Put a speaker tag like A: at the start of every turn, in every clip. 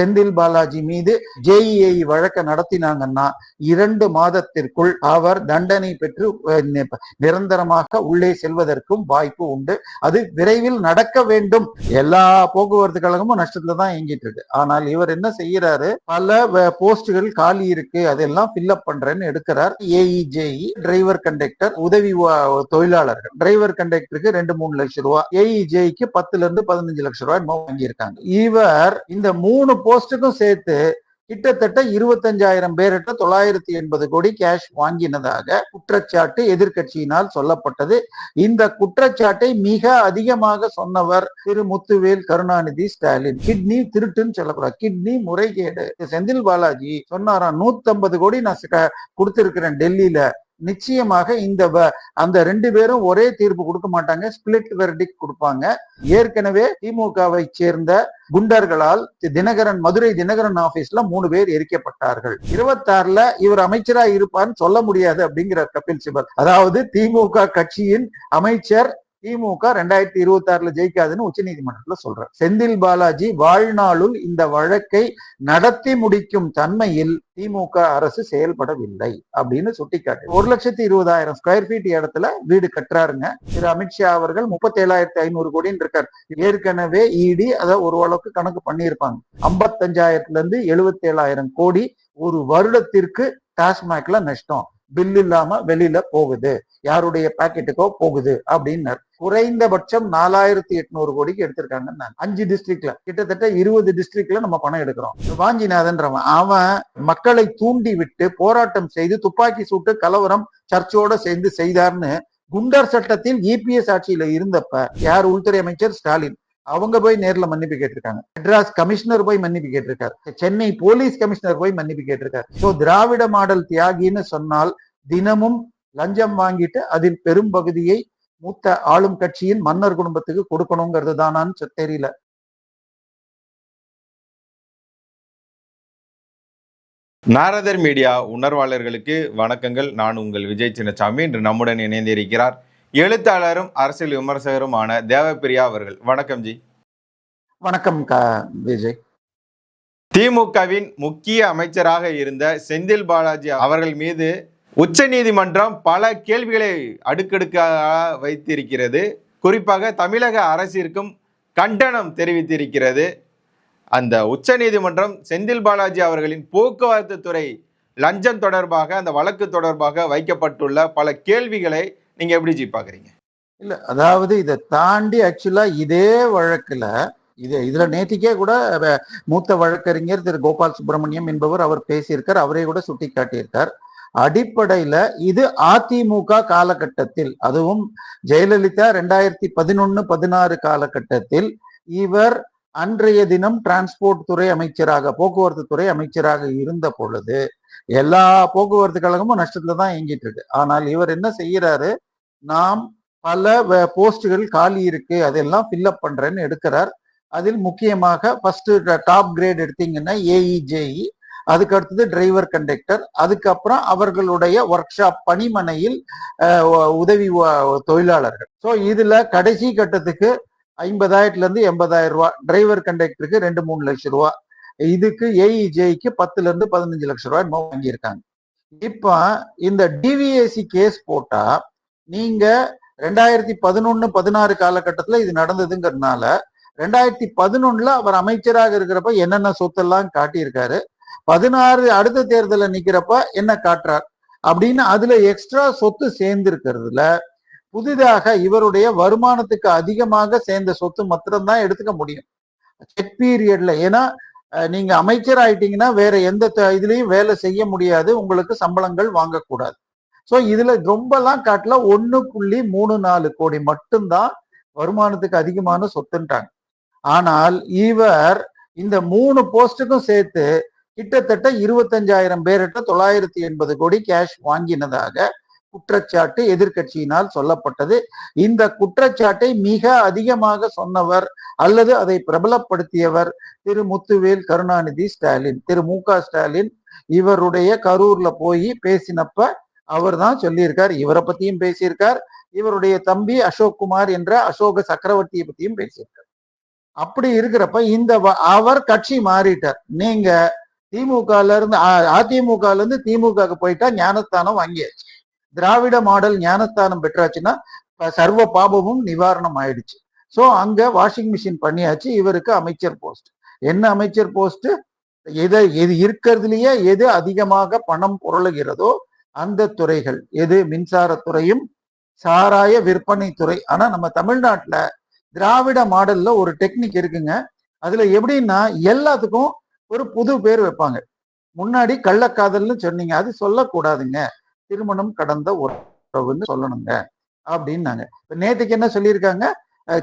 A: செந்தில் பாலாஜி மீது ஜேஇஐ வழக்க நடத்தினாங்கன்னா இரண்டு மாதத்திற்குள் அவர் தண்டனை பெற்று நிரந்தரமாக உள்ளே செல்வதற்கும் வாய்ப்பு உண்டு. அது விரைவில் நடக்க வேண்டும். எல்லா போக்குவரத்து கழகமும் நஷ்டத்துல தான் இயங்கிட்டு இருக்கு. ஆனால் இவர் என்ன செய்யறாரு? பல போஸ்டுகள் காலி இருக்கு. அதெல்லாம் ஃபில்அப் பண்றேன்னு எடுக்கிறார். ஏஇஜேஇ டிரைவர் கண்டக்டர் உதவி தொழிலாளர்கள். டிரைவர் கண்டக்டருக்கு ரெண்டு மூணு லட்சம் ரூபாய் ஏஇஜேக்கு பத்துல இருந்து பதினஞ்சு லட்சம் ரூபாய் வாங்கியிருக்காங்க. இவர் இந்த மூணு போஸ்டுக்கும் சேர்த்து கிட்டத்தட்ட இருபத்தஞ்சாயிரம் பேர்கிட்ட தொள்ளாயிரத்தி எண்பது கோடி கேஷ் வாங்கினதாக குற்றச்சாட்டு எதிர்க்கட்சியினால் சொல்லப்பட்டது. இந்த குற்றச்சாட்டை மிக அதிகமாக சொன்னவர் திரு முத்துவேல் கருணாநிதி ஸ்டாலின். கிட்னி திருட்டுன்னு சொல்லக்கூடாது. கிட்னி முறைகேடு. செந்தில் பாலாஜி சொன்னாராம் நூத்தம்பது கோடி நான் கொடுத்திருக்கிறேன் டெல்லியில. நிச்சயமாக இந்த வ- அந்த ரெண்டு பேரும் ஒரே தீர்ப்பு கொடுக்க மாட்டாங்க ஸ்பிளிட் வெர்டிக் கொடுப்பாங்க. ஏற்கனவே திமுகவை சேர்ந்த குண்டர்களால் தினகரன் மதுரை தினகரன் ஆபீஸ்ல மூணு பேர் எரிக்கப்பட்டார்கள். இருபத்தாறுல இவர் அமைச்சரா இருப்பார்னு சொல்ல முடியாது அப்படிங்கிறார் கபில் சிபல். அதாவது திமுக கட்சியின் அமைச்சர் திமுக ரெண்டாயிரத்தி இருபத்தி ஆறுல ஜெயிக்காதுன்னு உச்சநீதிமன்றத்துல சொல்றார். செந்தில் பாலாஜி வாழ்நாளுள் இந்த வழக்கை நடத்தி முடிக்கும் தன்மையில் திமுக அரசு செயல்படவில்லை அப்படின்னு சுட்டிக்காட்டு ஒரு லட்சத்தி இருபதாயிரம் ஸ்கொயர் ஃபீட் இடத்துல வீடு கட்டுறாருங்க. திரு அமித்ஷா அவர்கள் முப்பத்தி ஏழாயிரத்தி ஐநூறு கோடின்னு இருக்கார். ஏற்கனவே இடி அதை ஒரு அளவுக்கு கணக்கு பண்ணியிருப்பாங்க. ஐம்பத்தஞ்சாயிரத்துல இருந்து எழுபத்தி ஏழாயிரம் கோடி ஒரு வருடத்திற்கு டாஸ்மாக்ல நஷ்டம். பில் இல்லாம வெளியில போகுது. யாருடைய பாக்கெட்டுக்கோ போகுது அப்படின்னார். குறைந்தபட்சம் நாலாயிரத்தி எட்நூறு கோடிக்கு எடுத்திருக்காங்க அஞ்சு டிஸ்ட்ரிக்ட்ல கிட்டத்தட்ட இருபது டிஸ்ட்ரிக்ட்ல நம்ம பணம் எடுக்கிறோம். வாஞ்சிநாதன்றவன் அவன் மக்களை தூண்டி விட்டு போராட்டம் செய்து துப்பாக்கி சூட்டு கலவரம் சர்ச்சோட சேர்ந்து செய்தார்னு குண்டர் சட்டத்தில் இபிஎஸ் ஆட்சியில இருந்தப்ப யார் உள்துறை அமைச்சர்? ஸ்டாலின். அவங்க போய் நேர்ல மன்னிப்பு கேட்டிருக்காங்க. மெட்ராஸ் கமிஷனர் போய் மன்னிப்பு கேட்டிருக்காரு. சென்னை போலீஸ் கமிஷனர் போய் மன்னிப்பு கேட்டிருக்காரு. ஸோ திராவிட மாடல் தியாகின்னு சொன்னால் தினமும் லஞ்சம் வாங்கிட்டு அதில் பெரும் பகுதியை மூத்த ஆளும் கட்சியின் மன்னர் குடும்பத்துக்கு கொடுக்கணுங்கிறது தானான்னு தெரியல.
B: நாரதர் மீடியா உணர்வாளர்களுக்கு வணக்கங்கள். நான் உங்கள் விஜய் சின்னசாமி. இன்று நம்முடன் இணைந்திருக்கிறார் எழுத்தாளரும் அரசியல் விமர்சகருமான தேவப்பிரியா அவர்கள். வணக்கம் ஜி.
A: வணக்கம் விஜய்.
B: திமுகவின் முக்கிய அமைச்சராக இருந்த செந்தில் பாலாஜி அவர்கள் மீது உச்சநீதிமன்றம் பல கேள்விகளை அடுக்கடுக்காக வைத்திருக்கிறது. குறிப்பாக தமிழக அரசிற்கும் கண்டனம் தெரிவித்திருக்கிறது. அந்த உச்சநீதிமன்றம் செந்தில் பாலாஜி அவர்களின் போக்குவரத்து துறை லஞ்சம் தொடர்பாக அந்த வழக்கு தொடர்பாக வைக்கப்பட்டுள்ள பல கேள்விகளை நீங்க எப்படி ஜி பாக்குறீங்க?
A: இல்ல அதாவது இதை தாண்டி ஆக்சுவலா இதே வழக்குல இது இதுல நேற்றுக்கே கூட மூத்த வழக்கறிஞர் திரு. கோபால் சுப்பிரமணியம் என்பவர் அவர் பேசியிருக்கார் அவரே கூட சுட்டி காட்டியிருக்கார் அடிப்படையில இது அதிமுக காலகட்டத்தில் அதுவும் ஜெயலலிதா ரெண்டாயிரத்தி பதினொன்னு பதினாறு காலகட்டத்தில் இவர் அன்றைய தினம் டிரான்ஸ்போர்ட் துறை அமைச்சராக போக்குவரத்து துறை அமைச்சராக இருந்த பொழுது எல்லா போக்குவரத்து கழகமும் நஷ்டத்துல தான் இயங்கிட்டு இருக்கு. ஆனால் இவர் என்ன செய்யறாரு? நாம் பல வ- போஸ்டுகள் காலி இருக்கு அதெல்லாம் ஃபில்அப் பண்றேன்னு எடுக்கிறார். அதில் முக்கியமாக ஃபர்ஸ்ட் டாப் கிரேட் எடுத்தீங்கன்னா ஏஇஜேஇ அதுக்கு அடுத்தது டிரைவர் கண்டக்டர் அதுக்கப்புறம் அவர்களுடைய ஒர்க் ஷாப் பணிமனையில் உதவி தொழிலாளர்கள். ஸோ இதுல கடைசி கட்டத்துக்கு ஐம்பதாயிரத்துல இருந்து எண்பதாயிரம் ரூபா டிரைவர் கண்டக்டருக்கு ரெண்டு மூணு லட்சம் ரூபா இதுக்கு ஏஇஜேக்கு பத்துல இருந்து பதினஞ்சு லட்சம் ரூபாய் வாங்கியிருக்காங்க. இப்ப இந்த டிவிஏசி கேஸ் போட்டா நீங்க ரெண்டாயிரத்தி பதினொன்னு பதினாறு காலகட்டத்துல இது நடந்ததுங்கிறதுனால ரெண்டாயிரத்தி பதினொன்னுல அவர் அமைச்சராக இருக்கிறப்ப என்னென்ன சொத்தெல்லாம் காட்டியிருக்காரு பதினாறு அடுத்த தேர்தலில் நிக்கிறப்ப என்ன காட்டுறார் அப்படின்னு அதுல எக்ஸ்ட்ரா சொத்து சேர்ந்திருக்கிறதுல புதிதாக இவருடைய வருமானத்துக்கு அதிகமாக சேர்ந்த சொத்து மாத்திரம்தான் எடுத்துக்க முடியும். செக் பீரியட்ல ஏன்னா நீங்க அமைச்சர் ஆயிட்டீங்கன்னா வேற எந்த த- இதுலயும் வேலை செய்ய முடியாது உங்களுக்கு சம்பளங்கள் வாங்கக்கூடாது. ஸோ இதுல ரொம்பலாம் காட்டல. ஒன்னு புள்ளி மூணு நாலு கோடி மட்டும்தான் வருமானத்துக்கு அதிகமான சொத்துன்றாங்க ஆனால் இவர் இந்த மூணு போஸ்டுக்கும் சேர்த்து கிட்டத்தட்ட இருபத்தஞ்சாயிரம் பேர்கிட்ட தொள்ளாயிரத்தி எண்பது கோடி கேஷ் வாங்கினதாக குற்றச்சாட்டு எதிர்க்கட்சியினால் சொல்லப்பட்டது. இந்த குற்றச்சாட்டை மிக அதிகமாக சொன்னவர் அல்லது அதை பிரபலப்படுத்தியவர் திரு முத்துவேல் கருணாநிதி ஸ்டாலின். திரு மு க ஸ்டாலின் இவருடைய கரூர்ல போய் பேசினப்ப அவர் தான் சொல்லியிருக்கார் இவரை பத்தியும் பேசியிருக்கார் இவருடைய தம்பி அசோக் குமார் என்ற அசோக சக்கரவர்த்தியை பத்தியும் பேசியிருக்கார். அப்படி இருக்கிறப்ப இந்த வ- அவர் கட்சி மாறிட்டார். நீங்க திமுகல இருந்து அதிமுகல இருந்து திமுக போயிட்டா ஞானஸ்தானம் வாங்கியாச்சு. திராவிட மாடல் ஞானஸ்தானம் பெற்றாச்சுன்னா சர்வ பாபமும் நிவாரணம் ஆயிடுச்சு. சோ அங்க வாஷிங் மிஷின் பண்ணியாச்சு இவருக்கு அமைச்சர் போஸ்ட் என்ன அமைச்சர் போஸ்ட் எதை எது இருக்கிறதுலயே எது அதிகமாக பணம் புரளுகிறதோ அந்த துறைகள் எது? மின்சாரத்துறையும் சாராய விற்பனை துறை. ஆனா நம்ம தமிழ்நாட்டுல திராவிட மாடல்ல ஒரு டெக்னிக் இருக்குங்க. அதுல எப்படின்னா எல்லாத்துக்கும் ஒரு புது பேர் வைப்பாங்க. முன்னாடி கள்ளக்காதல்னு சொன்னீங்க. அது சொல்லக்கூடாதுங்க. திருமணம் கடந்த உறவுன்னு சொல்லணுங்க அப்படின்னாங்க. இப்ப நேத்துக்கு என்ன சொல்லியிருக்காங்க?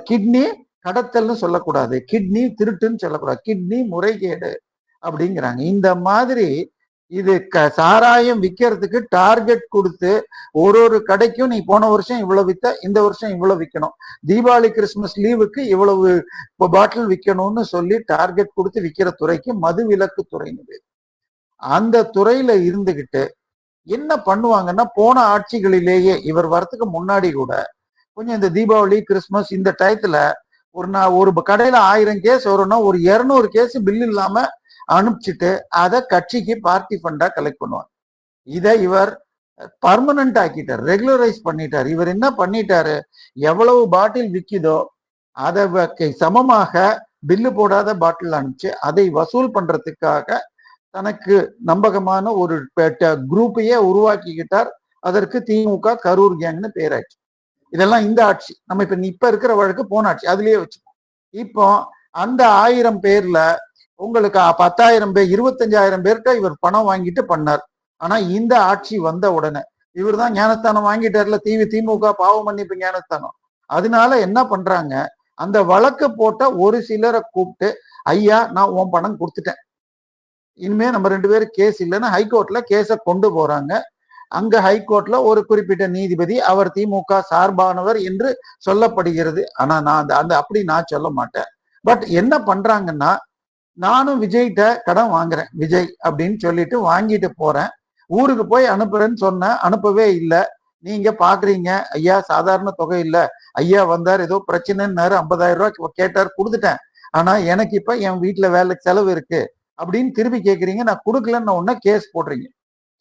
A: கிட்னி கடத்தல்னு சொல்லக்கூடாது. கிட்னி திருட்டுன்னு சொல்லக்கூடாது. கிட்னி முறைகேடு அப்படிங்கிறாங்க. இந்த மாதிரி இது க சாராயம் விற்கிறதுக்கு டார்கெட் கொடுத்து ஒரு ஒரு கடைக்கும் நீ போன வருஷம் இவ்வளவு வித்த இந்த வருஷம் இவ்வளவு விற்கணும் தீபாவளி கிறிஸ்மஸ் லீவுக்கு இவ்வளவு பாட்டில் விற்கணும்னு சொல்லி டார்கெட் கொடுத்து விற்கிற துறைக்கு மது விலக்கு துறைன்னு அந்த துறையில இருந்துகிட்டு என்ன பண்ணுவாங்கன்னா போன ஆட்சிகளிலேயே இவர் வரத்துக்கு முன்னாடி கூட கொஞ்சம் இந்த தீபாவளி கிறிஸ்மஸ் இந்த டயத்துல ஒரு நான் ஒரு கடையில ஆயிரம் கேஸ் வரும்னா ஒரு இருநூறு கேஸ் பில் இல்லாம அனுப்பிச்சிட்டு அதை கட்சிக்கு பார்ட்டி ஃபண்டா கலெக்ட் பண்ணுவார். இதை இவர் பர்மனன்ட் ஆக்கிட்டார் ரெகுலரைஸ் பண்ணிட்டார். இவர் என்ன பண்ணிட்டாரு? எவ்வளவு பாட்டில் விற்கிதோ அதை வ- சமமாக பில்லு போடாத பாட்டில் அனுப்பிச்சு அதை வசூல் பண்றதுக்காக தனக்கு நம்பகமான ஒரு குரூப்பையே உருவாக்கிக்கிட்டார். அதற்கு திமுக கரூர் கேங்னு பேராச்சு. இதெல்லாம் இந்த ஆட்சி. நம்ம இப்ப இப்ப இருக்கிற வழக்கு போன ஆட்சி. அதுலயே வச்சுப்போம். இப்போ அந்த ஆயிரம் பேர்ல உங்களுக்கு பத்தாயிரம் பேர் இருபத்தஞ்சாயிரம் பேர்கிட்ட இவர் பணம் வாங்கிட்டு பண்ணார். ஆனா இந்த ஆட்சி வந்த உடனே இவர் தான் ஞானஸ்தானம் வாங்கிட்டார்ல தீவி திமுக பாவ மன்னிப்பு ஞானஸ்தானம். அதனால என்ன பண்றாங்க அந்த வழக்கு போட்ட ஒரு சிலரை கூப்பிட்டு ஐயா நான் உன் பணம் கொடுத்துட்டேன். இனிமே நம்ம ரெண்டு பேரும் கேஸ் இல்லைன்னா ஹைகோர்ட்ல கேஸை கொண்டு போறாங்க. அங்க ஹைகோர்ட்ல ஒரு குறிப்பிட்ட நீதிபதி அவர் திமுக சார்பானவர் என்று சொல்லப்படுகிறது. ஆனா நான் அந்த அந்த அப்படி நான் சொல்ல மாட்டேன். பட் என்ன பண்றாங்கன்னா நானும் விஜய்கிட்ட கடன் வாங்குறேன். விஜய் அப்படின்னு சொல்லிட்டு வாங்கிட்டு போறேன். ஊருக்கு போய் அனுப்புறேன்னு சொன்னேன். அனுப்பவே இல்லை. நீங்க பாக்குறீங்க. ஐயா சாதாரண தொகை இல்லை. ஐயா வந்தார் ஏதோ பிரச்சனைன்னாரு ஐம்பதாயிரம் ரூபாய் கேட்டார் கொடுத்துட்டேன். ஆனா எனக்கு இப்ப என் வீட்டுல வேலைக்கு செலவு இருக்கு. அப்படின்னு திருப்பி கேக்குறீங்க. நான் கொடுக்கலன்னு உடனே கேஸ் போடுறீங்க.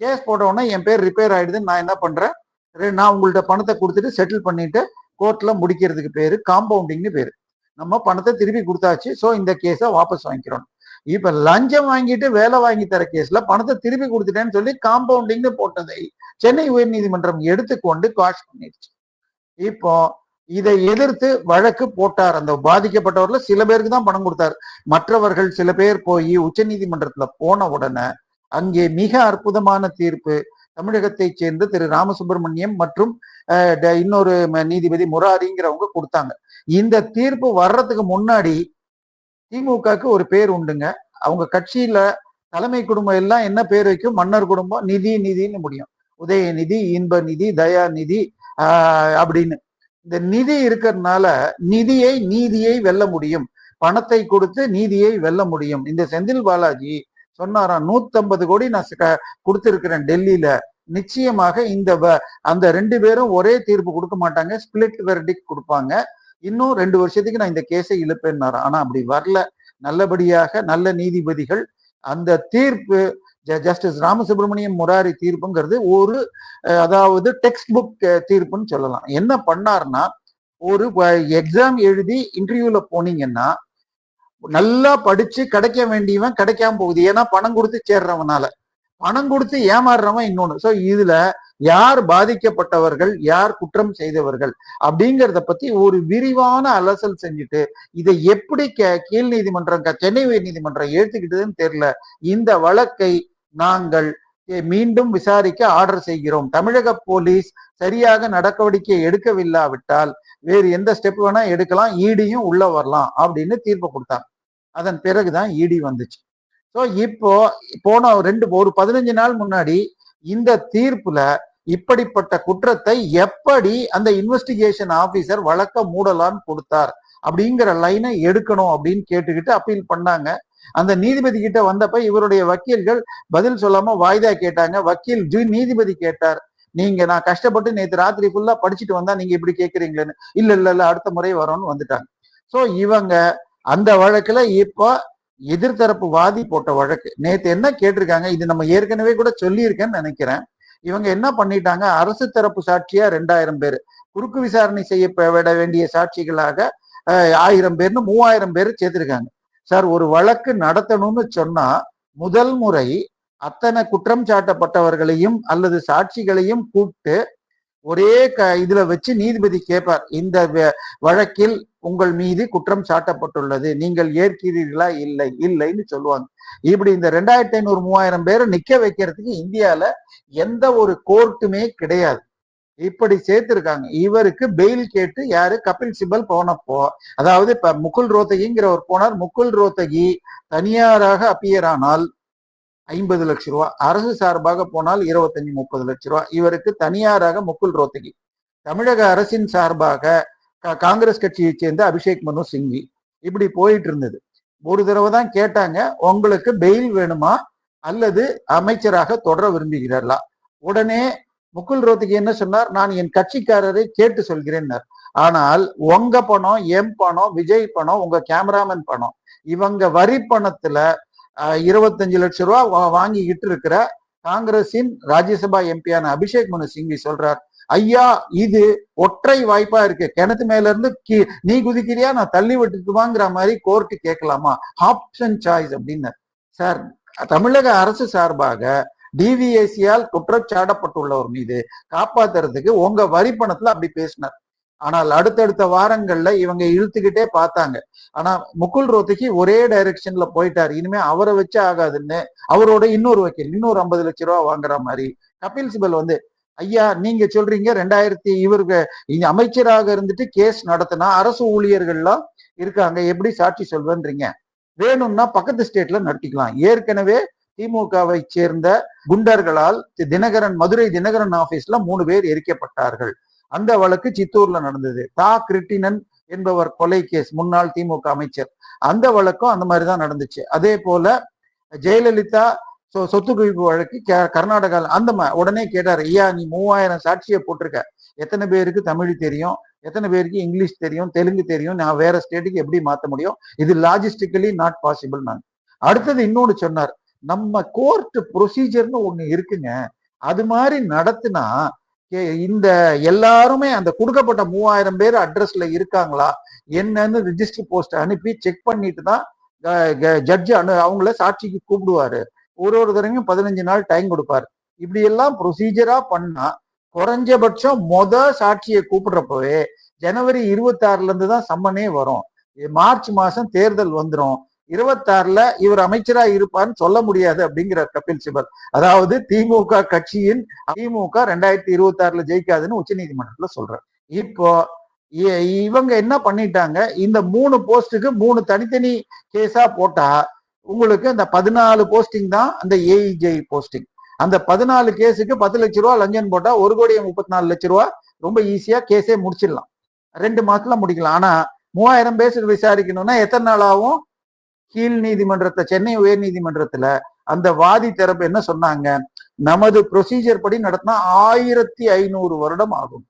A: கேஸ் போட்ட உடனே என் பேர் ரிப்பேர் ஆயிடுதுன்னு நான் என்ன பண்றேன்? நான் உங்கள்ட்ட பணத்தை கொடுத்துட்டு செட்டில் பண்ணிட்டு கோர்ட்ல முடிக்கிறதுக்கு பேரு காம்பவுண்டிங்னு பேரு. நம்ம பணத்தை திருப்பி கொடுத்தாச்சு. ஸோ இந்த கேஸை வாபஸ் வாங்கிக்கிறோம். இப்ப லஞ்சம் வாங்கிட்டு வேலை வாங்கி தர கேஸ்ல பணத்தை திருப்பி கொடுத்துட்டேன்னு சொல்லி காம்பவுண்டிங்னு போட்டதை சென்னை உயர்நீதிமன்றம் எடுத்துக்கொண்டு காஷ் பண்ணிடுச்சு. இப்போ இதை எதிர்த்து வழக்கு போட்டார். அந்த பாதிக்கப்பட்டவர்ல சில பேருக்கு தான் பணம் கொடுத்தார். மற்றவர்கள் சில பேர் போய் உச்சநீதிமன்றத்துல போன உடனே அங்கே மிக அற்புதமான தீர்ப்பு தமிழகத்தைச் சேர்ந்த திரு. ராமசுப்பிரமணியம் மற்றும் ட- இன்னொரு ம- நீதிபதி முராரிங்கிறவங்க கொடுத்தாங்க. இந்த தீர்ப்பு வர்றதுக்கு முன்னாடி திமுகக்கு ஒரு பேர் உண்டுங்க. அவங்க கட்சியில தலைமை குடும்பம் எல்லாம் என்ன பேர் வைக்கும்? மன்னர் குடும்பம் நிதி நிதின்னு முடியும். உதயநிதி இன்ப நிதி தயாநிதி ஆஹ் அப்படின்னு. இந்த நிதி இருக்கிறதுனால நிதியை நீதியை வெல்ல முடியும். பணத்தை கொடுத்து நீதியை வெல்ல முடியும். இந்த செந்தில் பாலாஜி சொன்னாராம் நூத்தம்பது கோடி நான் கொடுத்துருக்கிறேன் டெல்லியில. நிச்சயமாக இந்த வ- அந்த ரெண்டு பேரும் ஒரே தீர்ப்பு கொடுக்க மாட்டாங்க. ஸ்பிளிட் வெர்டிக் கொடுப்பாங்க. இன்னும் ரெண்டு வருஷத்துக்கு நான் இந்த கேஸை இழுப்பேன்னாரு ஆனா அப்படி வரல. நல்லபடியாக நல்ல நீதிபதிகள் அந்த தீர்ப்பு ஜஸ்டிஸ் ராமசுப்ரமணியம் முராரி தீர்ப்புங்கிறது ஒரு அதாவது டெக்ஸ்ட் புக் தீர்ப்புன்னு சொல்லலாம். என்ன பண்ணார்னா ஒரு எக்ஸாம் எழுதி இன்டர்வியூல போனீங்கன்னா நல்லா படிச்சு கிடைக்க வேண்டியவன் கிடைக்காம போகுது. ஏன்னா பணம் கொடுத்து சேர்றவனால. பணம் கொடுத்து ஏமாறுறவன் இன்னொன்னு. சோ இதுல யார் பாதிக்கப்பட்டவர்கள் யார் குற்றம் செய்தவர்கள் அப்படிங்கிறத பத்தி ஒரு விரிவான அலசல் செஞ்சுட்டு இதை எப்படி கீழ் நீதிமன்றம் க- சென்னை உயர் நீதிமன்றம் ஏற்றுக்கிட்டதுன்னு தெரியல. இந்த வழக்கை நாங்கள் மீண்டும் விசாரிக்க ஆர்டர் செய்கிறோம். தமிழக போலீஸ் சரியாக நடவடிக்கை எடுக்கவில்லாவிட்டால் வேறு எந்த ஸ்டெப் வேணா எடுக்கலாம். ஈடியும் உள்ள வரலாம் அப்படின்னு தீர்ப்பு கொடுத்தாங்க. அதன் பிறகுதான் ஈடி வந்துச்சு. ஸோ இப்போ போன ரெண்டு ஒரு பதினஞ்சு நாள் முன்னாடி இந்த தீர்ப்புல இப்படிப்பட்ட குற்றத்தை எப்படி அந்த இன்வெஸ்டிகேஷன் ஆபீசர் வழக்க மூடலான்னு கொடுத்தார் அப்படிங்கிற லைனை எடுக்கணும் அப்படின்னு கேட்டுக்கிட்டு அப்பீல் பண்ணாங்க. அந்த நீதிபதி கிட்ட வந்தப்ப இவருடைய வக்கீல்கள் பதில் சொல்லாம வாய்தா கேட்டாங்க. வக்கீல் ஜு- நீதிபதி கேட்டார். நீங்க நான் கஷ்டப்பட்டு நேற்று ராத்திரி ஃபுல்லா படிச்சுட்டு வந்தா நீங்க இப்படி கேக்குறீங்களேன்னு. இல்ல இல்ல இல்ல அடுத்த முறை வரோன்னு வந்துட்டாங்க. சோ இவங்க அந்த வழக்குல இப்போ எதிர்த்தரப்பு வாதி போட்ட வழக்கு. நேத்து என்ன கேட்டிருக்காங்க? இது நம்ம ஏற்கனவே கூட சொல்லியிருக்கேன்னு நினைக்கிறேன். இவங்க என்ன பண்ணிட்டாங்க? அரசு தரப்பு சாட்சியா ரெண்டாயிரம் பேர். குறுக்கு விசாரணை செய்யப்பட வேண்டிய சாட்சிகளாக ஆயிரம் பேர்னு மூவாயிரம் பேர் சேர்த்திருக்காங்க. சார் ஒரு வழக்கு நடத்தணும்னு சொன்னா முதல் முறை அத்தனை குற்றம் சாட்டப்பட்டவர்களையும் அல்லது சாட்சிகளையும் கூப்பிட்டு ஒரே க இதுல வச்சு நீதிபதி கேட்பார் இந்த வ- வழக்கில் உங்கள் மீது குற்றம் சாட்டப்பட்டுள்ளது நீங்கள் ஏற்கிறீர்களா இல்லை இல்லைன்னு சொல்லுவாங்க. இப்படி இந்த ரெண்டாயிரத்தி ஐநூறு மூவாயிரம் பேரை நிக்க வைக்கிறதுக்கு இந்தியால எந்த ஒரு கோர்ட்டுமே கிடையாது. இப்படி சேர்த்திருக்காங்க. இவருக்கு பெயில் கேட்டு யாரு? கபில் சிபல் போனப்போ அதாவது இப்ப முகுல் ரோத்தகிங்கிறவர் போனார். முகுல் ரோத்தகி தனியாராக அப்பியர் ஆனால் ஐம்பது லட்சம் ரூபா. அரசு சார்பாக போனால் இருபத்தஞ்சு முப்பது லட்சம் ரூபா. இவருக்கு தனியாராக முக்குல் ரோத்தகி. தமிழக அரசின் சார்பாக கா- காங்கிரஸ் கட்சியைச் சேர்ந்த அபிஷேக் மனு சிங்வி. இப்படி போயிட்டு இருந்தது ஒரு தடவை தான் கேட்டாங்க உங்களுக்கு பெயில் வேணுமா? அல்லது அமைச்சராக தொடர விரும்புகிறார்களா? உடனே முகுல் ரோத்தகி என்ன சொன்னார்? நான் என் கட்சிக்காரரை கேட்டு சொல்கிறேன்னார். ஆனால் உங்க பணம் எம் பணம் விஜய் பணம் உங்க கேமராமேன் பணம். இவங்க வரி பணத்துல இருபத்தஞ்சு லட்சம் ரூபாய் வா- வாங்கிக்கிட்டு இருக்கிற காங்கிரசின் ராஜ்யசபா எம்பியான அபிஷேக் மனு சிங்வி சொல்றார் ஐயா இது ஒற்றை வாய்ப்பா இருக்கு. கிணத்து மேல இருந்து கீ- நீ குதிக்கிறியா? நான் தள்ளி விட்டுக்குவாங்கிற மாதிரி கோர்ட்டு கேட்கலாமா? ஆப்ஷன் சாய்ஸ் அப்படின்னு சார் தமிழக அரசு சார்பாக டிவிஎஸ்சியால் குற்றச்சாடப்பட்டுள்ளவர் மீது காப்பாத்துறதுக்கு உங்க வரி பணத்துல அப்படி பேசினார். ஆனால் அடுத்தடுத்த வாரங்கள்ல இவங்க இழுத்துக்கிட்டே பார்த்தாங்க. ஆனா முகுல் ரோத்திக்கு ஒரே டைரக்ஷன்ல போயிட்டாரு. இனிமே அவரை வச்சு ஆகாதுன்னு அவரோட இன்னொரு வக்கீல் இன்னொரு ஐம்பது லட்ச ரூபா வாங்குற மாதிரி கபில் சிபல் வந்து ஐயா நீங்க சொல்றீங்க ரெண்டாயிரத்தி இவருக்கு அமைச்சராக இருந்துட்டு கேஸ் நடத்தினா அரசு ஊழியர்கள்லாம் இருக்காங்க எப்படி சாட்சி சொல்வேன்றீங்க? வேணும்னா பக்கத்து ஸ்டேட்ல நடத்திக்கலாம். ஏற்கனவே திமுகவை சேர்ந்த குண்டர்களால் தினகரன் மதுரை தினகரன் ஆபீஸ்ல மூணு பேர் எரிக்கப்பட்டார்கள். அந்த வழக்கு சித்தூர்ல நடந்தது. தா. கிருட்டினன் என்பவர் கொலை கேஸ் முன்னாள் திமுக அமைச்சர். அந்த வழக்கும் அந்த மாதிரி தான் நடந்துச்சு. அதே போல ஜெயலலிதா சொ- சொத்து குவிப்பு வழக்கு கே- அந்த உடனே கேட்டார் ஐயா நீ மூவாயிரம் சாட்சியை போட்டிருக்க. எத்தனை பேருக்கு தமிழ் தெரியும்? எத்தனை பேருக்கு இங்கிலீஷ் தெரியும்? தெலுங்கு தெரியும்? நான் வேற ஸ்டேட்டுக்கு எப்படி மாற்ற முடியும்? இது லாஜிஸ்டிக்கலி நாட் பாசிபிள் நான். அடுத்தது இன்னொன்று சொன்னார் நம்ம கோர்ட் ப்ரொசீஜர்னு ஒன்று இருக்குங்க. அது மாதிரி நடத்தினா இந்த எல்லாருமே அந்த கொடுக்கப்பட்ட மூவாயிரம் பேர் அட்ரஸ்ல இருக்காங்களா? என்னன்னு ரிஜிஸ்டர் போஸ்ட் அனுப்பி செக் பண்ணிட்டு தான் ஜட்ஜ் அனு அவங்கள சாட்சிக்கு கூப்பிடுவாரு. ஒரு ஒரு தடவையும் பதினஞ்சு நாள் டைம் கொடுப்பாரு. இப்படி எல்லாம் ப்ரொசீஜரா பண்ணா குறைஞ்சபட்சம் மொத சாட்சியை கூப்பிடுறப்பவே ஜனவரி இருபத்தாறுல இருந்து தான் சம்மனே வரும். மார்ச் மாசம் தேர்தல் வந்துடும் இருபத்தாறுல இவர் அமைச்சரா இருப்பான்னு சொல்ல முடியாது அப்படிங்கிற கபில் சிபல். அதாவது திமுக கட்சியின் திமுக ரெண்டாயிரத்தி இருபத்தி ஆறுல ஜெயிக்காதுன்னு உச்சநீதிமன்றத்துல சொல்றாரு. இப்போ இ- இவங்க என்ன பண்ணிட்டாங்க? இந்த மூணு போஸ்டுக்கு மூணு தனித்தனி கேஸா போட்டா உங்களுக்கு அந்த பதினாலு போஸ்டிங் தான் அந்த ஏஇஜே போஸ்டிங். அந்த பதினாலு கேஸுக்கு பத்து லட்ச ரூபா லஞ்சம் போட்டா ஒரு கோடியே முப்பத்தி நாலு லட்ச ரூபா ரொம்ப ஈஸியா கேஸே முடிச்சிடலாம். ரெண்டு மாசத்துல முடிக்கலாம். ஆனா மூவாயிரம் பேர் விசாரிக்கணும்னா எத்தனை நாள் ஆகும்? கீழ் நீதிமன்றத்தை சென்னை உயர் நீதிமன்றத்துல அந்த வாதி தரப்பு என்ன சொன்னாங்க? நமது ப்ரொசீஜர் படி நடத்தினா ஆயிரத்தி ஐநூறு வருடம் ஆகும்.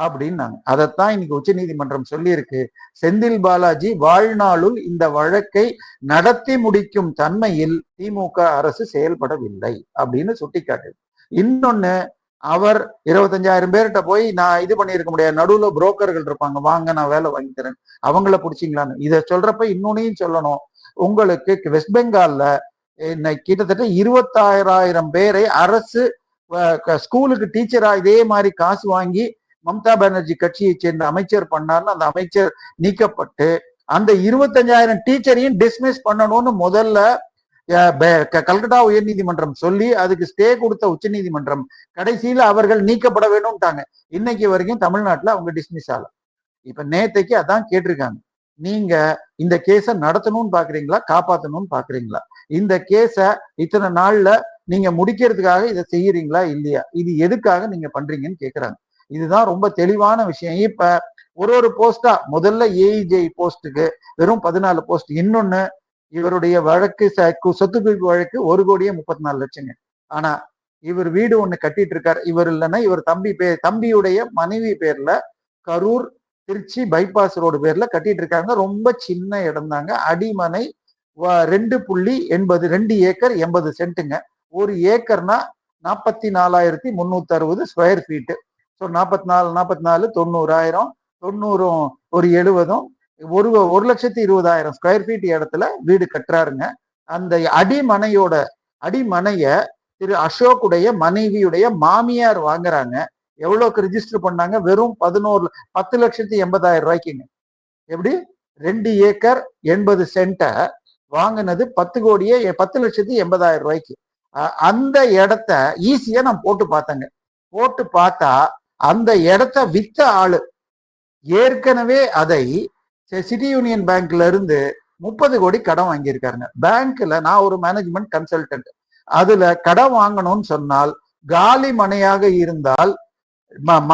A: அப்படின்னாங்க. அதைத்தான் இன்னைக்கு உச்ச நீதிமன்றம் சொல்லியிருக்கு. செந்தில் பாலாஜி வாழ்நாளுள் இந்த வழக்கை நடத்தி முடிக்கும் தன்மையில் திமுக அரசு செயல்படவில்லை அப்படின்னு சுட்டிக்காட்டுது. இன்னொன்னு அவர் இருபத்தஞ்சாயிரம் பேர்கிட்ட போய் நான் இது பண்ணியிருக்க முடியாது. நடுவுல புரோக்கர்கள் இருப்பாங்க. வாங்க நான் வேலை வாங்கி தரேன். அவங்கள பிடிச்சிங்களான்னு. இதை சொல்றப்ப இன்னொன்னையும் சொல்லணும். உங்களுக்கு வெஸ்ட் பெங்கால்ல கிட்டத்தட்ட இருபத்தாயிரம் பேரை அரசு க- ஸ்கூலுக்கு டீச்சரா இதே மாதிரி காசு வாங்கி மம்தா பானர்ஜி கட்சியை சேர்ந்த அமைச்சர் பண்ணார்னு அந்த அமைச்சர் நீக்கப்பட்டு அந்த இருபத்தஞ்சாயிரம் டீச்சரையும் டிஸ்மிஸ் பண்ணணும்னு முதல்ல கல்கட்டா உயர் நீதிமன்றம் உயர்நீதிமன்றம் சொல்லி அதுக்கு ஸ்டே கொடுத்த உச்சநீதிமன்றம் கடைசியில அவர்கள் நீக்கப்பட வேணும்ட்டாங்க. இன்னைக்கு வரைக்கும் தமிழ்நாட்டுல அவங்க டிஸ்மிஸ் ஆகல. இப்ப நேத்தைக்கு அதான் கேட்டிருக்காங்க. நீங்க இந்த கேஸ நடத்தணும்னு பாக்குறீங்களா? காப்பாத்தணும்னு பாக்குறீங்களா? இந்த கேஸ இத்தனை நாள்ல நீங்க முடிக்கிறதுக்காக இதை செய்யறீங்களா? இல்லையா? இது எதுக்காக நீங்க பண்றீங்கன்னு கேக்குறாங்க. இதுதான் ரொம்ப தெளிவான விஷயம். இப்ப ஒரு ஒரு போஸ்டா முதல்ல ஏஇஜே போஸ்ட்டுக்கு வெறும் பதினாலு போஸ்ட் இன்னொன்னு இவருடைய வழக்கு ச- வழக்கு ஒரு கோடியே முப்பத்தி நாலு லட்சங்க. ஆனா இவர் வீடு ஒண்ணு கட்டிட்டு இருக்கார் இவர் இல்லைன்னா இவர் தம்பி பேர் தம்பியுடைய மனைவி பேர்ல கரூர் திருச்சி பைபாஸ் ரோடு பேர்ல கட்டிட்டு இருக்காங்க ரொம்ப சின்ன இடம் தாங்க அடிமனை ரெண்டு புள்ளி எண்பது ரெண்டு ஏக்கர் எண்பது சென்ட்டுங்க. ஒரு ஏக்கர்னா நாற்பத்தி நாலாயிரத்தி முந்நூத்தி அறுபது ஸ்கொயர் ஃபீட்டு ஸோ நாற்பத்தி நாலு நாற்பத்தி நாலு தொண்ணூறாயிரம் தொண்ணூறும் ஒரு எழுபதும் ஒரு ஒரு லட்சத்தி இருபதாயிரம் ஸ்கொயர் ஃபீட் இடத்துல வீடு கட்டுறாருங்க. அந்த அடிமனையோட அடிமனைய திரு அசோக்குடைய மனைவியுடைய மாமியார் வாங்குறாங்க. எவ்வளோக்கு ரிஜிஸ்டர் பண்ணாங்க? வெறும் பதினோரு பத்து லட்சத்தி எண்பதாயிரம் ரூபாய்க்குங்க. எப்படி? ரெண்டு ஏக்கர் எண்பது சென்ட்டை வாங்கினது பத்து கோடியே பத்து லட்சத்தி எண்பதாயிரம் ரூபாய்க்கு. அந்த இடத்த ஈஸியா நான் போட்டு பார்த்தேங்க. போட்டு பார்த்தா அந்த இடத்த வித்த ஆளு ஏற்கனவே அதை சிட்டி யூனியன் பேங்க்ல இருந்து முப்பது கோடி கடன் வாங்கியிருக்காருங்க. பேங்க்ல நான் ஒரு மேனேஜ்மெண்ட் கன்சல்டன்ட் அதுல கடன் வாங்கணும்னு சொன்னால் காலி மனையாக இருந்தால்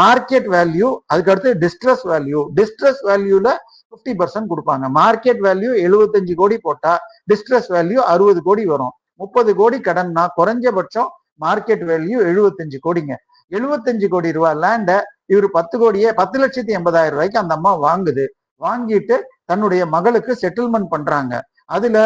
A: மார்க்கெட் வேல்யூ அதுக்கு அடுத்து டிஸ்ட்ரஸ் வேல்யூ டிஸ்ட்ரஸ் வேல்யூல 50% பர்சன்ட் கொடுப்பாங்க. மார்க்கெட் வேல்யூ 75 கோடி போட்டா டிஸ்ட்ரஸ் வேல்யூ அறுபது கோடி வரும். முப்பது கோடி கடன்னா குறைஞ்சபட்சம் மார்க்கெட் வேல்யூ 75 கோடிங்க. 75 கோடி ரூபாய் லேண்ட இவர் பத்து கோடியே பத்து லட்சத்தி எண்பதாயிரம் ரூபாய்க்கு அந்த அம்மா வாங்குது. வாங்கிட்டு தன்னுடைய மகளுக்கு செட்டில்மெண்ட் பண்றாங்க. அதுல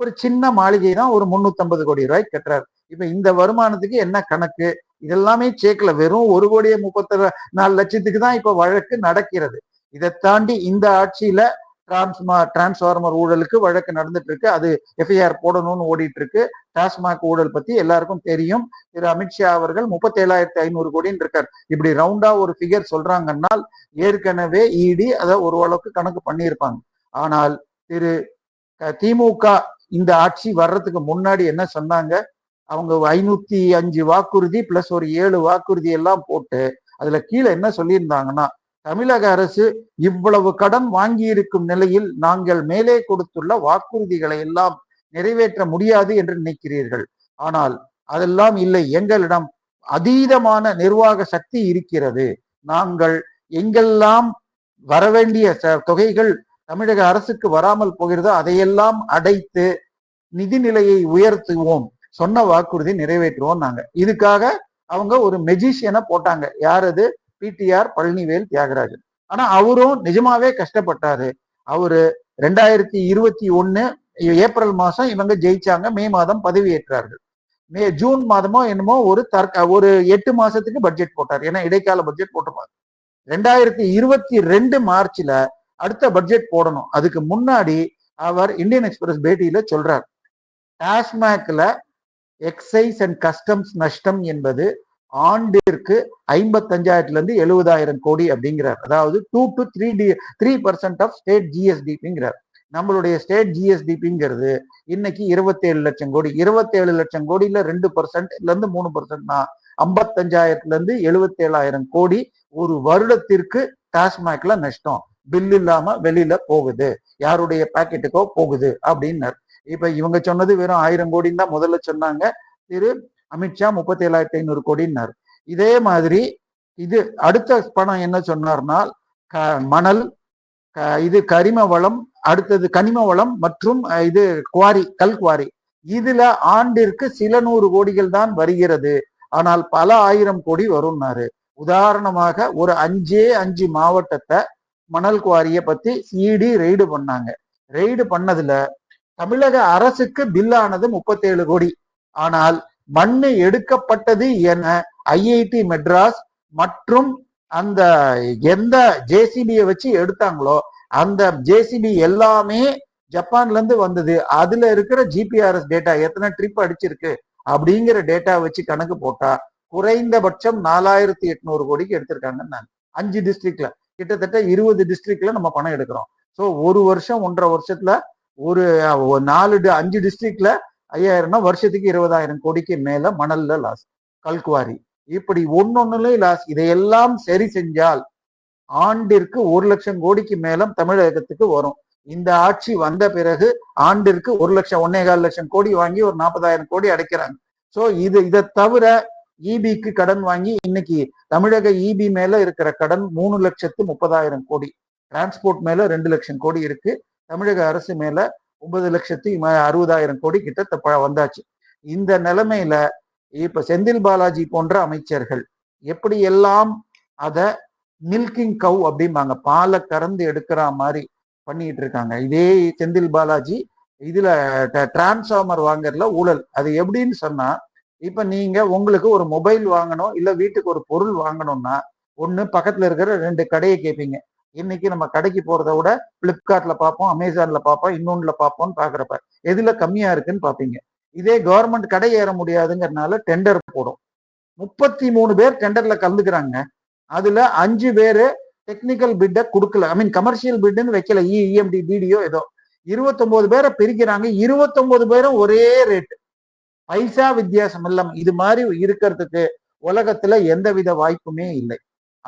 A: ஒரு சின்ன மாளிகை தான் ஒரு 350 கோடி ரூபாய் கட்டுறாரு. இப்ப இந்த வருமானத்துக்கு என்ன கணக்கு? இதெல்லாமே சேர்க்கல வெறும் ஒரு கோடியே முப்பத்தி நாலு லட்சத்துக்கு தான் இப்ப வழக்கு நடக்கிறது. இதை தாண்டி இந்த ஆட்சியில டிரான்ஸ்மா டிரான்ஸ்ஃபார்மர் ஊழலுக்கு வழக்கு நடந்துட்டு இருக்கு அது எஃப்ஐஆர் போடணும்னு ஓடிட்டு இருக்கு டாஸ்மாக் ஊழல் பத்தி எல்லாருக்கும் தெரியும். திரு. அமித்ஷா அவர்கள் முப்பத்தி ஏழாயிரத்தி ஐநூறு கோடின்னு இருக்கார் இப்படி ரவுண்டா ஒரு ஃபிகர் சொல்றாங்கன்னா ஏற்கனவே இடி அதை ஒரு அளவுக்கு கணக்கு பண்ணியிருப்பாங்க. ஆனால் திரு. திமுக இந்த ஆட்சி வர்றதுக்கு முன்னாடி என்ன சொன்னாங்க? அவங்க ஐநூத்தி அஞ்சு வாக்குறுதி பிளஸ் ஒரு ஏழு வாக்குறுதி எல்லாம் போட்டு அதுல கீழே என்ன சொல்லியிருந்தாங்கன்னா தமிழக அரசு இவ்வளவு கடன் வாங்கி இருக்கும் நிலையில் நாங்கள் மேலே கொடுத்துள்ள வாக்குறுதிகளை எல்லாம் நிறைவேற்ற முடியாது என்று நினைக்கிறீர்கள். ஆனால் அதெல்லாம் இல்லை. எங்களிடம் அதீதமான நிர்வாக சக்தி இருக்கிறது. நாங்கள் எங்கெல்லாம் வரவேண்டிய ச- தொகைகள் தமிழக அரசுக்கு வராமல் போகிறதோ அதையெல்லாம் அடைத்து நிதிநிலையை உயர்த்துவோம். சொன்ன வாக்குறுதி நிறைவேற்றுவோம் நாங்க. இதுக்காக அவங்க ஒரு மெஜிஷியனை போட்டாங்க. யார் அது? பிடிஆர் பழனிவேல் தியாகராஜன். ஆனா அவரும் நிஜமாவே கஷ்டப்பட்டாரு. அவரு ரெண்டாயிரத்தி இருபத்தி ஒன்னு ஏப்ரல் மாசம் இவங்க ஜெயிச்சாங்க. மே மாதம் பதவியேற்றார்கள். மே ஜூன் மாதமோ என்னமோ ஒரு தற்க ஒரு எட்டு மாசத்துக்கு பட்ஜெட் போட்டார். ஏன்னா இடைக்கால பட்ஜெட் போட்டுவார் ரெண்டாயிரத்தி இருபத்தி ரெண்டு மார்ச்ல அடுத்த பட்ஜெட் போடணும். அதுக்கு முன்னாடி அவர் இந்தியன் எக்ஸ்பிரஸ் பேட்டியில சொல்றார். டாஸ்மாக்ல எக்ஸைஸ் அண்ட் கஸ்டம்ஸ் நஷ்டம் என்பது ஆண்டிற்கு ஐம்பத்தஞ்சாயிரத்துல இருந்து எழுபதாயிரம் கோடி அப்படிங்கிறார். அதாவது டூ டு த்ரீ டி த்ரீ பர்சன்ட் ஆஃப் ஸ்டேட் ஜிஎஸ்டிபிங்கிறார் நம்மளுடைய ஸ்டேட் ஜிஎஸ்டிபிங்கிறது இன்னைக்கு இருபத்தேழு லட்சம் கோடி. இருபத்தேழு லட்சம் கோடியில ரெண்டு பர்சன்ட்ல இருந்து மூணு பர்சன்ட்னா ஐம்பத்தஞ்சாயிரத்துல இருந்து எழுபத்தேழாயிரம் கோடி ஒரு வருடத்திற்கு டாஸ்மாக்ல நஷ்டம். பில் இல்லாம வெளியில போகுது. யாருடைய பாக்கெட்டுக்கோ போகுது அப்படின்னார். இப்ப இவங்க சொன்னது வெறும் ஆயிரம் கோடின்னு தான் முதல்ல சொன்னாங்க. திரு அமித்ஷா முப்பத்தி ஏழாயிரத்தி ஐநூறு கோடின்னார். இதே மாதிரி இது அடுத்த பணம் என்ன சொன்னார்னா க- மணல் க- இது கரிம வளம் அடுத்தது கனிம வளம் மற்றும் இது குவாரி கல் குவாரி. இதுல ஆண்டிற்கு சில நூறு கோடிகள் தான் வருகிறது. ஆனால் பல ஆயிரம் கோடி வரும்னாரு. உதாரணமாக ஒரு அஞ்சே அஞ்சு மாவட்டத்தை மணல் குவாரிய பத்தி சிடி ரெய்டு பண்ணாங்க. ரெய்டு பண்ணதுல தமிழக அரசுக்கு பில்லானது முப்பத்தேழு கோடி. ஆனால் மண்ணு எடுக்கப்பட்டது என ஐஐடி மெட்ராஸ் மற்றும் அந்த எந்த ஜேசிபியை வச்சு எடுத்தாங்களோ அந்த ஜேசிபி எல்லாமே ஜப்பான்ல இருந்து வந்தது. அதுல இருக்கிற ஜிபிஆர்எஸ் டேட்டா எத்தனை ட்ரிப் அடிச்சிருக்கு அப்படிங்கிற டேட்டா வச்சு கணக்கு போட்டா குறைந்தபட்சம் நாலாயிரத்தி எட்நூறு கோடிக்கு எடுத்திருக்காங்கன்னு நான். அஞ்சு டிஸ்ட்ரிக்ட்ல கிட்டத்தட்ட இருபது டிஸ்ட்ரிக்ட்ல நம்ம பணம் எடுக்கிறோம். ஸோ ஒரு வருஷம் ஒன்றரை வருஷத்துல ஒரு நாலு அஞ்சு டிஸ்ட்ரிக்ட்ல ஐயாயிரம்னா வருஷத்துக்கு இருபதாயிரம் கோடிக்கு மேல மணல்ல லாஸ். கல்குவாரி. இப்படி ஒன்னொன்னுலயும் லாஸ். இதையெல்லாம் சரி செஞ்சால் ஆண்டிற்கு ஒரு லட்சம் கோடிக்கு மேல தமிழகத்துக்கு வரும். இந்த ஆட்சி வந்த பிறகு ஆண்டிற்கு ஒரு லட்சம் ஒன்னே கால் லட்சம் கோடி வாங்கி ஒரு நாற்பதாயிரம் கோடி அடைக்கிறாங்க. சோ இது இதை தவிர இபிக்கு கடன் வாங்கி இன்னைக்கு தமிழக இபி மேல இருக்கிற கடன் மூணு லட்சத்து முப்பதாயிரம் கோடி. டிரான்ஸ்போர்ட் மேல ரெண்டு லட்சம் கோடி இருக்கு. தமிழக அரசு மேல ஒன்பது லட்சத்தி அறுபதாயிரம் கோடி கிட்ட வந்தாச்சு. இந்த நிலைமையில இப்ப செந்தில் பாலாஜி போன்ற அமைச்சர்கள் எப்படி எல்லாம் அத மில்கிங் கவ் அப்படிம்பாங்க பாலை கறந்து எடுக்கிற மாதிரி பண்ணிட்டு இருக்காங்க. இதே செந்தில் பாலாஜி இதுல டிரான்ஸ்ஃபார்மர் வாங்குறதுல ஊழல். அது எப்படின்னு சொன்னா இப்ப நீங்க உங்களுக்கு ஒரு மொபைல் வாங்கணும் இல்ல வீட்டுக்கு ஒரு பொருள் வாங்கணும்னா ஒண்ணு பக்கத்துல இருக்கிற ரெண்டு கடையை கேட்பீங்க இன்னைக்கு நம்ம கடைக்கு போறத விட பிளிப்கார்ட்ல பார்ப்போம் அமேசான்ல பார்ப்போம் இன்னொன்னுல பார்ப்போம்னு பாக்குறப்ப எதுல கம்மியா இருக்குன்னு பாப்பீங்க இதே கவர்மெண்ட் கடை ஏற முடியாதுங்கிறதுனால டெண்டர் போடும். முப்பத்தி மூணு பேர் டெண்டர்ல கலந்துக்கிறாங்க. அதுல அஞ்சு பேரு டெக்னிக்கல் பிட்டை கொடுக்கல. ஐ மீன் கமர்ஷியல் பிட்டுன்னு வைக்கல. E, இஎம்டி டிடியோ ஏதோ. இருபத்தொன்பது பேரை பிரிக்கிறாங்க. இருபத்தொன்பது பேரும் ஒரே ரேட் பைசா வித்தியாசம் இல்லாம இது மாதிரி இருக்கிறதுக்கு உலகத்துல எந்தவித வாய்ப்புமே இல்லை.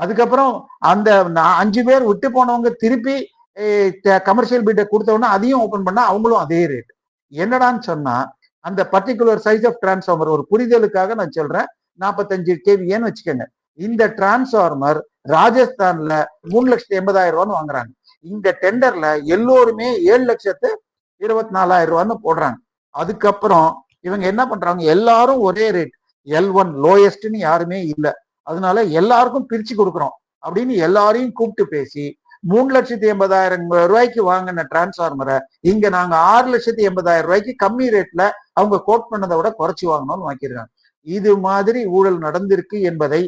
A: அதுக்கப்புறம் அந்த அஞ்சு பேர் விட்டு போனவங்க திருப்பி கமர்ஷியல் பீட்டை கொடுத்தவொடனே அதையும் ஓப்பன் பண்ணா அவங்களும் அதே ரேட் என்னடான்னு சொன்னா அந்த பர்டிகுலர் சைஸ் ஆஃப் டிரான்ஸ்ஃபார்மர் ஒரு புரிதலுக்காக நான் சொல்றேன். நாற்பத்தஞ்சு கேவிஏன்னு வச்சுக்கோங்க. இந்த டிரான்ஸ்ஃபார்மர் ராஜஸ்தான்ல மூணு லட்சத்தி எண்பதாயிரம் ரூபான்னு வாங்குறாங்க. இந்த டெண்டர்ல எல்லோருமே ஏழு லட்சத்து இருபத்தி நாலாயிரம் ரூபான்னு போடுறாங்க. அதுக்கப்புறம் இவங்க என்ன பண்றாங்க? எல்லாரும் ஒரே ரேட் எல் ஒன் லோயஸ்ட்னு யாருமே இல்லை. அதனால எல்லாருக்கும் பிரிச்சு கொடுக்குறோம். அப்படின்னு எல்லாரையும் கூப்பிட்டு பேசி மூணு லட்சத்தி எண்பதாயிரம் ரூபாய்க்கு வாங்கின டிரான்ஸ்ஃபார்மரை இங்க நாங்க ஆறு லட்சத்தி எண்பதாயிரம் ரூபாய்க்கு கம்மி ரேட்ல அவங்க கோட் பண்ணதை விட குறைச்சி வாங்கணும்னு வாங்கிடுறாங்க. இது மாதிரி ஊழல் நடந்திருக்கு என்பதை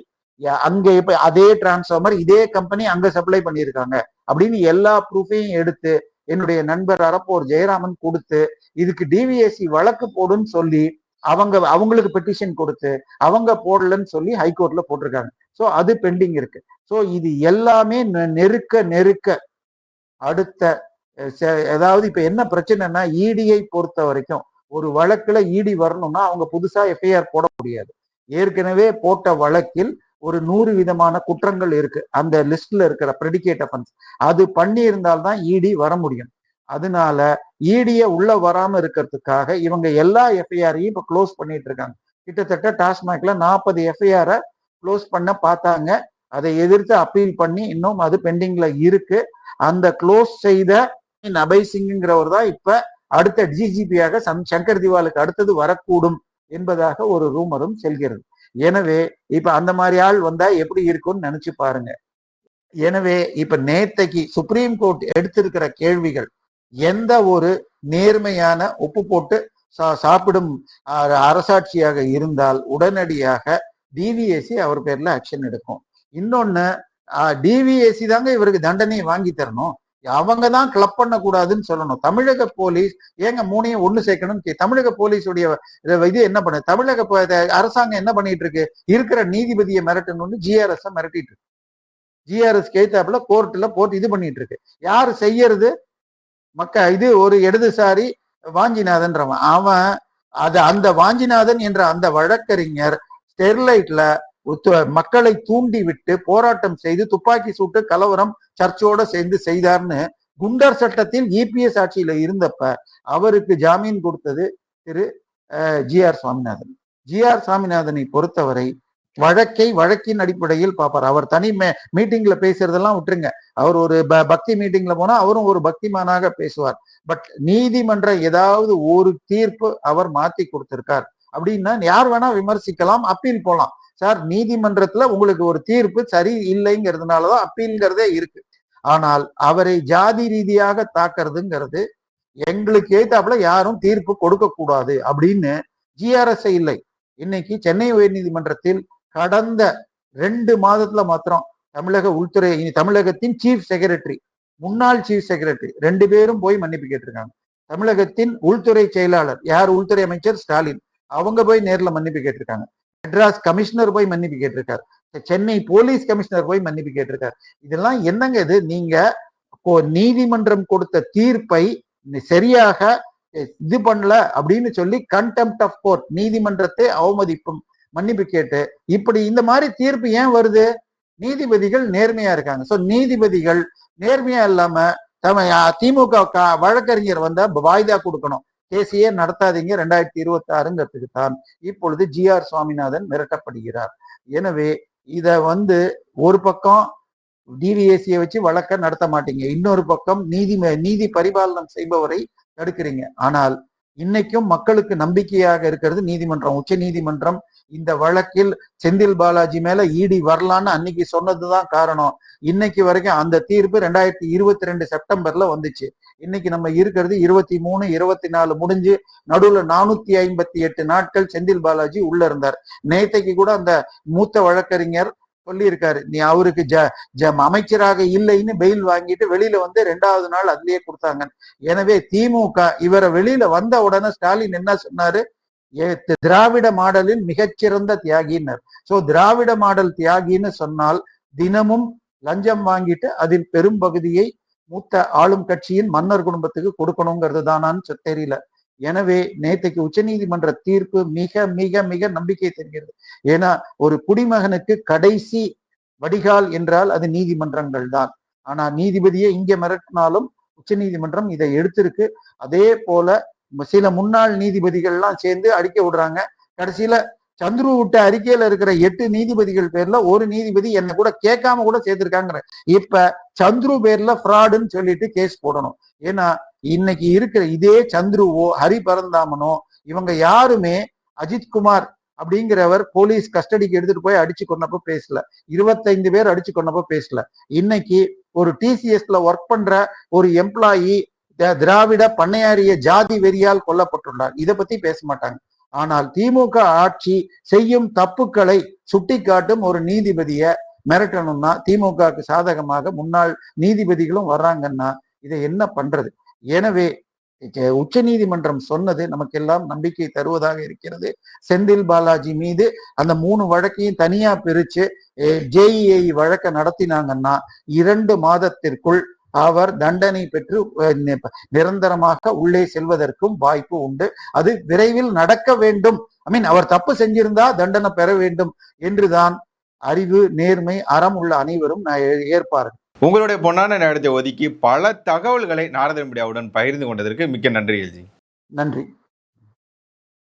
A: அங்க இப்ப அதே டிரான்ஸ்ஃபார்மர் இதே கம்பெனி அங்க சப்ளை பண்ணியிருக்காங்க. அப்படின்னு எல்லா ப்ரூஃபையும் எடுத்து என்னுடைய நண்பர் அரப்போர் ஜெயராமன் கொடுத்து இதுக்கு டிவிஎஸ்சி வழக்கு போடுன்னு சொல்லி அவங்க அவங்களுக்கு பெட்டிஷன் கொடுத்து அவங்க போடலன்னு சொல்லி ஹைகோர்ட்ல போட்டிருக்காங்க. ஸோ அது பெண்டிங் இருக்கு. ஸோ இது எல்லாமே நெ- நெருக்க நெருக்க அடுத்த ஏதாவது ச- இப்ப என்ன பிரச்சனைனா இடியை பொறுத்த வரைக்கும் ஒரு வழக்குல இடி வரணும்னா அவங்க புதுசா எஃப்ஐஆர் போட முடியாது. ஏற்கனவே போட்ட வழக்கில் ஒரு நூறு விதமான குற்றங்கள் இருக்கு. அந்த லிஸ்ட்ல இருக்கிற ப்ரெடிகேட் அஃபன்ஸ் அது பண்ணி இருந்தால்தான் இடி வர முடியும். அதனால இடிய உள்ள வராம இருக்கிறதுக்காக இவங்க எல்லா எஃப்ஐஆரையும் இப்ப க்ளோஸ் பண்ணிட்டு இருக்காங்க. கிட்டத்தட்ட டாஸ்மாக்ல நாற்பது எஃப்ஐஆரை க்ளோஸ் பண்ண பார்த்தாங்க. அதை எதிர்த்து அப்பீல் பண்ணி இன்னும் அது பெண்டிங்ல இருக்கு. அந்த க்ளோஸ் செய்த அபய் சிங்ங்கிறவர் தான் இப்ப அடுத்த டிஜிபியாக சங்கர் திவாலுக்கு அடுத்தது வரக்கூடும் என்பதாக ஒரு ரூமரும் செல்கிறது. எனவே இப்ப அந்த மாதிரி ஆள் வந்தா எப்படி இருக்கும்னு நினைச்சு பாருங்க. எனவே இப்ப நேத்தைக்கு சுப்ரீம் கோர்ட் எடுத்திருக்கிற கேள்விகள் எந்த ஒரு நேர்மையான உப்பு போட்டு சா- சாப்பிடும் அரசாட்சியாக இருந்தால் உடனடியாக டிவிஎஸ்சி அவர் பேர்ல ஆக்ஷன் எடுக்கும். இன்னொன்னு டிவிஎஸ்சி தாங்க இவருக்கு தண்டனையை வாங்கி தரணும். அவங்க தான் கிளப் பண்ணக்கூடாதுன்னு சொல்லணும். தமிழக போலீஸ் ஏங்க மூணையும் ஒண்ணு சேர்க்கணும் தமிழக போலீஸுடைய இது என்ன பண்ணு தமிழக அரசாங்கம் என்ன பண்ணிட்டு இருக்கு? இருக்கிற நீதிபதியை மிரட்டணும்னு ஜிஆர்எஸ் மிரட்டிட்டு இருக்கு. ஜிஆர்எஸ் கேத்தாப்புல கோர்ட்ல போட்டு இது பண்ணிட்டு இருக்கு. யார் செய்யறது? மக்க இது ஒரு இடதுசாரி வாஞ்சிநாதன்றவன். அவன் அது அந்த வாஞ்சிநாதன் என்ற அந்த வழக்கறிஞர் ஸ்டெர்லைட்ல மக்களை தூண்டி விட்டு போராட்டம் செய்து துப்பாக்கி சூட்டு கலவரம் சர்ச்சோட சேர்ந்து செய்தார்னு குண்டர் சட்டத்தில் இபிஎஸ் ஆட்சியில இருந்தப்ப அவருக்கு ஜாமீன் கொடுத்தது Thiru G R Swaminathan. G R சுவாமிநாதனை பொறுத்தவரை வழக்கை வழக்கின் அடிப்படையில் பார்ப்பார். அவர் தனி மீட்டிங்ல பேசுறதெல்லாம் விட்டுருங்க. அவர் ஒரு பக்தி மீட்டிங்ல போனா அவரும் ஒரு பக்திமானாக பேசுவார். பட் நீதிமன்ற ஏதாவது ஒரு தீர்ப்பு அவர் மாத்தி கொடுத்திருக்கார். அப்படின்னா யார் வேணா விமர்சிக்கலாம் அப்பீல் போலாம். சார் நீதிமன்றத்துல உங்களுக்கு ஒரு தீர்ப்பு சரி இல்லைங்கிறதுனாலதான் அப்பீல்ங்கிறதே இருக்கு. ஆனால் அவரை ஜாதி ரீதியாக தாக்குறதுங்கிறது எங்களுக்கு ஏத்தாப்புல யாரும் தீர்ப்பு கொடுக்க கூடாது அப்படின்னு ஜிஆர்எஸ் இல்லை. இன்னைக்கு சென்னை உயர்நீதிமன்றத்தில் கடந்த ரெண்டு மாதத்துல மாத்திரம் தமிழக உள்துறை இனி தமிழகத்தின் சீஃப் செக்ரட்டரி முன்னாள் சீஃப் செக்ரட்டரி ரெண்டு பேரும் போய் மன்னிப்பு கேட்டிருக்காங்க. தமிழகத்தின் உள்துறை செயலாளர் யார்? உள்துறை அமைச்சர் ஸ்டாலின். அவங்க போய் நேரில் மன்னிப்பு கேட்டிருக்காங்க. மெட்ராஸ் கமிஷனர் போய் மன்னிப்பு கேட்டிருக்காரு. சென்னை போலீஸ் கமிஷனர் போய் மன்னிப்பு கேட்டிருக்காரு. இதெல்லாம் என்னங்க இது? நீங்க இப்போ நீதிமன்றம் கொடுத்த தீர்ப்பை சரியாக இது பண்ணல அப்படின்னு சொல்லி கண்டெம்ட் ஆஃப் கோர்ட் நீதிமன்றத்தை அவமதிப்பும் மன்னிப்பு கேட்டு இப்படி இந்த மாதிரி தீர்ப்பு ஏன் வருது? நீதிபதிகள் நேர்மையா இருக்காங்க. சோ நீதிபதிகள் நேர்மையா இல்லாம தம திமுக க- வழக்கறிஞர் வந்தா வாய்தா கொடுக்கணும். கேசியே நடத்தாதீங்க. ரெண்டாயிரத்தி இருபத்தி ஆறுங்கிறதுக்கு தான் இப்பொழுது ஜி ஆர் சுவாமிநாதன் மிரட்டப்படுகிறார். எனவே இத வந்து ஒரு பக்கம் டிவிஎஸ்சியை வச்சு வழக்க நடத்த மாட்டீங்க. இன்னொரு பக்கம் நீதி நீதி பரிபாலனம் செய்பவரை தடுக்கிறீங்க. ஆனால் இன்னைக்கும் மக்களுக்கு நம்பிக்கையாக இருக்கிறது நீதிமன்றம். உச்ச நீதிமன்றம் இந்த வழக்கில் செந்தில் பாலாஜி மேல இடி வரலான்னு அன்னைக்கு சொன்னதுதான் காரணம். இன்னைக்கு வரைக்கும் அந்த தீர்ப்பு ரெண்டாயிரத்தி இருபத்தி ரெண்டு செப்டம்பர்ல வந்துச்சு. இன்னைக்கு நம்ம இருக்கிறது இருபத்தி மூணு இருபத்தி நாலு முடிஞ்சு நடுவுல நானூத்தி ஐம்பத்தி எட்டு நாட்கள் செந்தில் பாலாஜி உள்ள இருந்தார். நேத்தைக்கு கூட அந்த மூத்த வழக்கறிஞர் சொல்லியிருக்காரு நீ அவருக்கு ஜ ஜ அமைச்சராக இல்லைன்னு பெயில் வாங்கிட்டு வெளியில வந்து ரெண்டாவது நாள் அதுலயே கொடுத்தாங்க எனவே திமுக இவரை வெளியில வந்த உடனே ஸ்டாலின் என்ன சொன்னாரு? திராவிட மாடலின் மிகச்சிறந்த தியாகினர் சோ திராவிட மாடல் தியாகின்னு சொன்னால் தினமும் லஞ்சம் வாங்கிட்டு அதில் பெரும் பகுதியை மூத்த ஆளும் கட்சியின் மன்னர் குடும்பத்துக்கு கொடுக்கணுங்கிறது தானான்னு தெரியல. எனவே நேத்தைக்கு உச்சநீதிமன்ற தீர்ப்பு மிக மிக மிக நம்பிக்கை தருகிறது. ஏன்னா ஒரு குடிமகனுக்கு கடைசி வடிகால் என்றால் அது நீதிமன்றங்கள் தான். ஆனா நீதிபதியை இங்கே மிரட்டினாலும் உச்சநீதிமன்றம் இதை எடுத்திருக்கு. அதே போல சில முன்னாள் நீதிபதிகள்லாம் சேர்ந்து அடிக்க விடுறாங்க. கடைசியில சந்துரு விட்ட அறிக்கையில இருக்கிற எட்டு நீதிபதிகள் பேர்ல ஒரு நீதிபதி என்ன கூட கேட்காம கூட சேர்த்திருக்காங்க இப்ப சந்துரு பேர்ல ஃப்ராடுன்னு சொல்லிட்டு கேஸ் போடணும். ஏன்னா இன்னைக்கு இருக்கிற இதே சந்துருவோ ஹரி பரந்தாமனோ இவங்க யாருமே அஜித்குமார் அப்படிங்கிறவர் போலீஸ் கஸ்டடிக்கு எடுத்துட்டு போய் அடிச்சு கொண்டப்போ பேசல. இருபத்தைந்து பேர் அடிச்சு கொண்டப்போ பேசல. இன்னைக்கு ஒரு டிசிஎஸ்ல ஒர்க் பண்ற ஒரு எம்ப்ளாயி திராவிட பண்ணையாரிய ஜாதி வெறியால் கொல்லப்பட்டுள்ளார். இதை பத்தி பேச மாட்டாங்க. ஆனால் திமுக ஆட்சி செய்யும் தப்புக்களை சுட்டிக்காட்டும் ஒரு நீதிபதிய மிரட்டணும்னா திமுகவுக்கு சாதகமாக முன்னாள் நீதிபதிகளும் வர்றாங்கன்னா இதை என்ன பண்றது? எனவே உச்ச நீதிமன்றம் சொன்னது நமக்கெல்லாம் நம்பிக்கை தருவதாக இருக்கிறது. செந்தில் பாலாஜி மீது அந்த மூணு வழக்கையும் தனியா பிரிச்சு ஜேஇஐ வழக்க நடத்தினாங்கன்னா இரண்டு மாதத்திற்குள் அவர் தண்டனை பெற்று நிரந்தரமாக உள்ளே செல்வதற்கும் வாய்ப்பு உண்டு. அது விரைவில் நடக்க வேண்டும். ஐ மீன் அவர் தப்பு செஞ்சிருந்தா தண்டனை பெற வேண்டும் என்றுதான் அறிவு நேர்மை அறம் உள்ள அனைவரும் ஏற்பார்கள்.
B: உங்களுடைய பொன்னான நேரத்தை ஒதுக்கி பல தகவல்களை நாரத மீடியாவுடன் பகிர்ந்து கொண்டதற்கு மிக்க நன்றி எல்ஜி.
A: நன்றி.